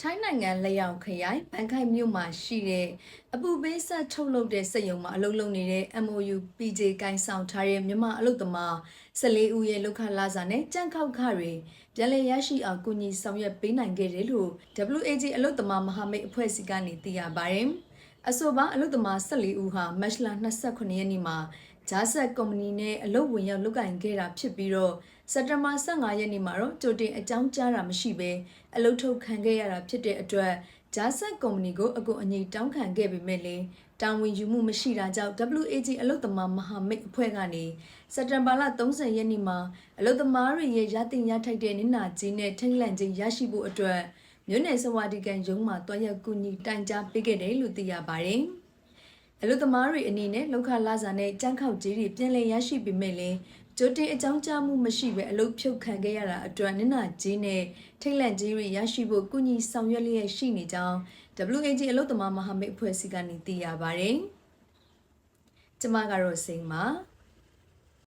ထိုင်းနိုင်ငံလျောင်ခရိုင်ဘန်ခိုက်မြို့မှာရှိတဲ့အပူပေးဆက်ထုတ်လုပ်တဲ့စက်ရုံမှာအလုပ်လုပ်နေတဲ့ MOU PJ ကိုင်ဆောင်ထားတဲ့မြန်မာအလုပ်သမား14ဦးရဲ့လောက်ခလာစာနဲ့ကြန့်ခောက်ခတွေပြန်လည်ရရှိအောင်ကူညီဆောင်ရွက်ပေးနိုင်ခဲ့တယ်လို့ WAG အလုပ်သမားမဟာမိတ်အဖွဲ့အစည်းကနေသိရပါတယ်။အဆိုပါအလုပ်သမား14ဦးဟာမတ်လ29ရက်နေ့မှာ ဂျာဆက်ကုမ္ပဏီနဲ့အလုပ်ဝင်ရောက်လုပ်ကင်ခဲ့တာဖြစ်ပြီးတော့စက်တဘာ15ရက်နေ့မှာတော့ကြိုတင်အကြောင်းကြားတာမရှိဘဲအလုပ်ထုတ်ခံခဲ့ရတာဖြစ်တဲ့အတွက်ဂျာဆက်ကုမ္ပဏီကိုအကူအညီတောင်းခံခဲ့ပေမဲ့လည်းတာဝန်ယူမှုမရှိတာကြောင့် WAG အလုပ်သမားမဟာမိတ်အဖွဲ့ကနေစက်တဘာလ30ရက်နေ့မှာအလုပ်သမားတွေရဲ့ရတင်ရထိုက်တဲ့နင်နာကြီးနဲ့ထိတ်လန့်ခြင်းရရှိဖို့အတွက်မြို့နယ်စဝါဒီကန်ရုံးမှာတွားရောက်ကူညီတိုင်ကြားပေးခဲ့တယ်လို့သိရပါတယ်။ အလုသမားတွေအနေနဲ့လောက်ခလာစာနဲ့ကြမ်းခောက်ကြီးတွေပြန်လည်ရရှိပေမဲ့လည်းကြိုတင်အကြောင်းကြားမှုမရှိဘဲအလုဖြုတ်ခံခဲ့ရတာအတွက်နင်နာကြီးနဲ့ထိတ်လန့်ကြီးတွေရရှိဖို့ကုညီဆောင်ရွက်လျက်ရှိနေကြောင်း WAG အလုသမားမဟာမိတ်အဖွဲ့အစည်းကနေသိရပါတယ်။ကျမကတော့စိန်ပါ